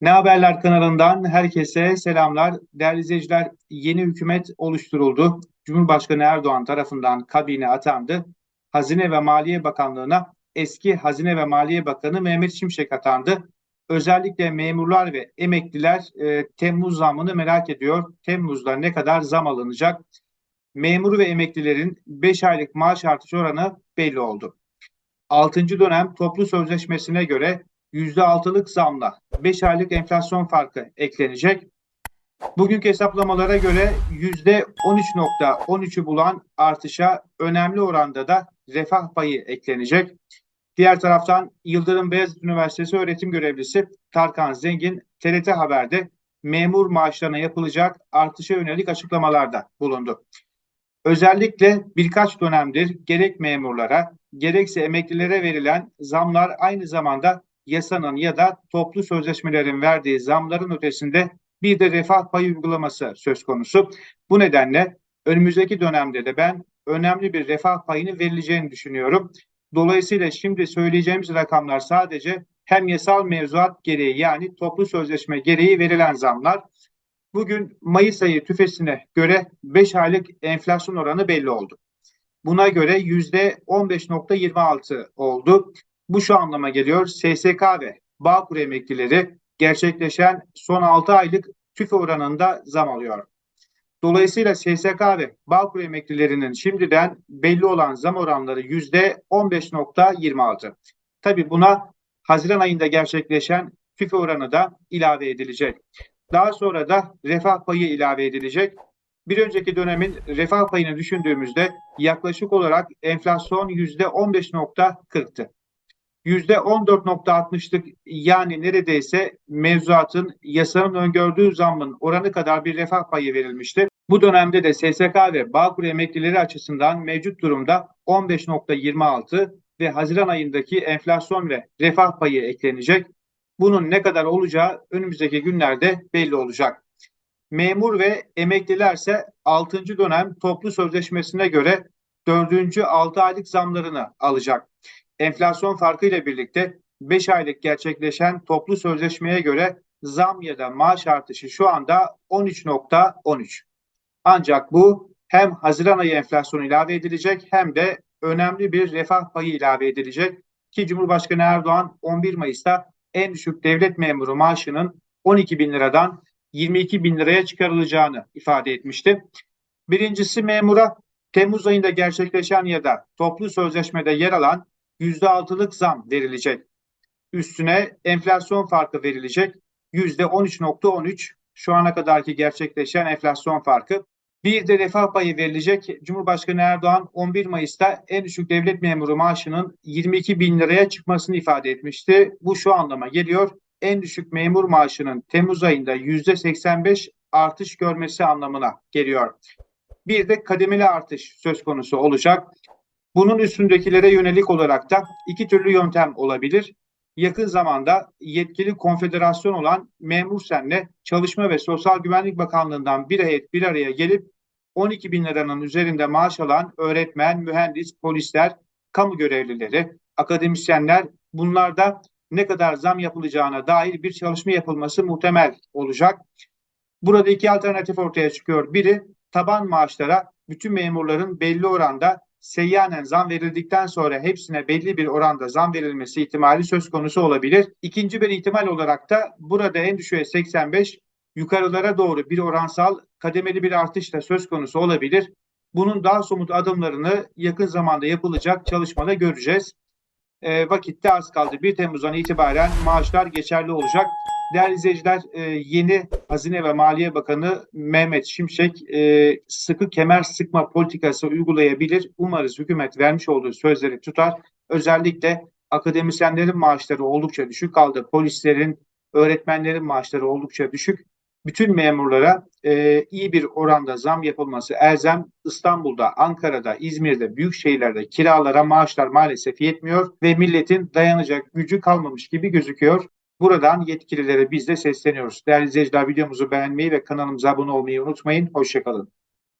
Ne Haberler kanalından herkese selamlar. Değerli izleyiciler, yeni hükümet oluşturuldu. Cumhurbaşkanı Erdoğan tarafından kabine atandı. Hazine ve Maliye Bakanlığı'na eski Hazine ve Maliye Bakanı Mehmet Şimşek atandı. Özellikle memurlar ve emekliler e, Temmuz zamını merak ediyor. Temmuz'da ne kadar zam alınacak? Memur ve emeklilerin 5 aylık maaş artış oranı belli oldu. 6. dönem toplu sözleşmesine göre %6'lık zamla 5 aylık enflasyon farkı eklenecek. Bugünkü hesaplamalara göre %13.13'ü bulan artışa önemli oranda da refah payı eklenecek. Diğer taraftan Yıldırım Beyazıt Üniversitesi öğretim görevlisi Tarkan Zengin TRT Haber'de memur maaşlarına yapılacak artışa yönelik açıklamalarda bulundu. Özellikle birkaç dönemdir gerek memurlara gerekse emeklilere verilen zamlar aynı zamanda yasanın ya da toplu sözleşmelerin verdiği zamların ötesinde bir de refah payı uygulaması söz konusu. Bu nedenle önümüzdeki dönemde de ben önemli bir refah payını verileceğini düşünüyorum. Dolayısıyla şimdi söyleyeceğimiz rakamlar sadece hem yasal mevzuat gereği yani toplu sözleşme gereği verilen zamlar. Bugün Mayıs ayı tüfesine göre 5 aylık enflasyon oranı belli oldu. Buna göre %15.26 oldu. Bu şu anlama geliyor. SSK ve Bağkur emeklileri gerçekleşen son 6 aylık tüfe oranında zam alıyor. Dolayısıyla SSK ve Bağkur emeklilerinin şimdiden belli olan zam oranları yüzde 15.26. Tabi buna Haziran ayında gerçekleşen tüfe oranı da ilave edilecek. Daha sonra da refah payı ilave edilecek. Bir önceki dönemin refah payını düşündüğümüzde yaklaşık olarak enflasyon yüzde 15.40'tı. %14.60'lık yani neredeyse mevzuatın yasanın öngördüğü zammın oranı kadar bir refah payı verilmişti. Bu dönemde de SSK ve Bağkur emeklileri açısından mevcut durumda 15.26 ve Haziran ayındaki enflasyon ve refah payı eklenecek. Bunun ne kadar olacağı önümüzdeki günlerde belli olacak. Memur ve emekliler ise 6. dönem toplu sözleşmesine göre 4. 6 aylık zamlarını alacak. Enflasyon farkı ile birlikte 5 aylık gerçekleşen toplu sözleşmeye göre zam ya da maaş artışı şu anda 13.13. Ancak bu hem Haziran ayı enflasyonu ilave edilecek hem de önemli bir refah payı ilave edilecek ki Cumhurbaşkanı Erdoğan 11 Mayıs'ta en düşük devlet memuru maaşının 12 bin liradan 22 bin liraya çıkarılacağını ifade etmişti. Birincisi memura Temmuz ayında gerçekleşen ya da toplu sözleşmede yer alan %6'lık zam verilecek. Üstüne enflasyon farkı verilecek. %13.13 şu ana kadarki gerçekleşen enflasyon farkı. Bir de refah payı verilecek. Cumhurbaşkanı Erdoğan 11 Mayıs'ta en düşük devlet memuru maaşının 22 bin liraya çıkmasını ifade etmişti. Bu şu anlama geliyor. En düşük memur maaşının Temmuz ayında %85 artış görmesi anlamına geliyor. Bir de kademeli artış söz konusu olacak. Bunun üstündekilere yönelik olarak da iki türlü yöntem olabilir. Yakın zamanda yetkili konfederasyon olan Memur Sen'le Çalışma ve Sosyal Güvenlik Bakanlığı'ndan bir heyet bir araya gelip 12 bin liranın üzerinde maaş alan öğretmen, mühendis, polisler, kamu görevlileri, akademisyenler bunlarda ne kadar zam yapılacağına dair bir çalışma yapılması muhtemel olacak. Burada iki alternatif ortaya çıkıyor. Biri taban maaşlara bütün memurların belli oranda seyyanen zam verildikten sonra hepsine belli bir oranda zam verilmesi ihtimali söz konusu olabilir. İkinci bir ihtimal olarak da burada en düşüğe 85 yukarılara doğru bir oransal kademeli bir artış da söz konusu olabilir. Bunun daha somut adımlarını yakın zamanda yapılacak çalışmada göreceğiz. E, vakitte az kaldı. 1 Temmuz'dan itibaren maaşlar geçerli olacak. Değerli izleyiciler e, yeni Hazine ve Maliye Bakanı Mehmet Şimşek e, sıkı kemer sıkma politikası uygulayabilir. Umarız hükümet vermiş olduğu sözleri tutar. Özellikle akademisyenlerin maaşları oldukça düşük kaldı. Polislerin, öğretmenlerin maaşları oldukça düşük. Bütün memurlara e, iyi bir oranda zam yapılması elzem. İstanbul'da, Ankara'da, İzmir'de, büyük şehirlerde kiralara maaşlar maalesef yetmiyor ve milletin dayanacak gücü kalmamış gibi gözüküyor. Buradan yetkililere biz de sesleniyoruz. Değerli izleyiciler videomuzu beğenmeyi ve kanalımıza abone olmayı unutmayın. Hoşçakalın.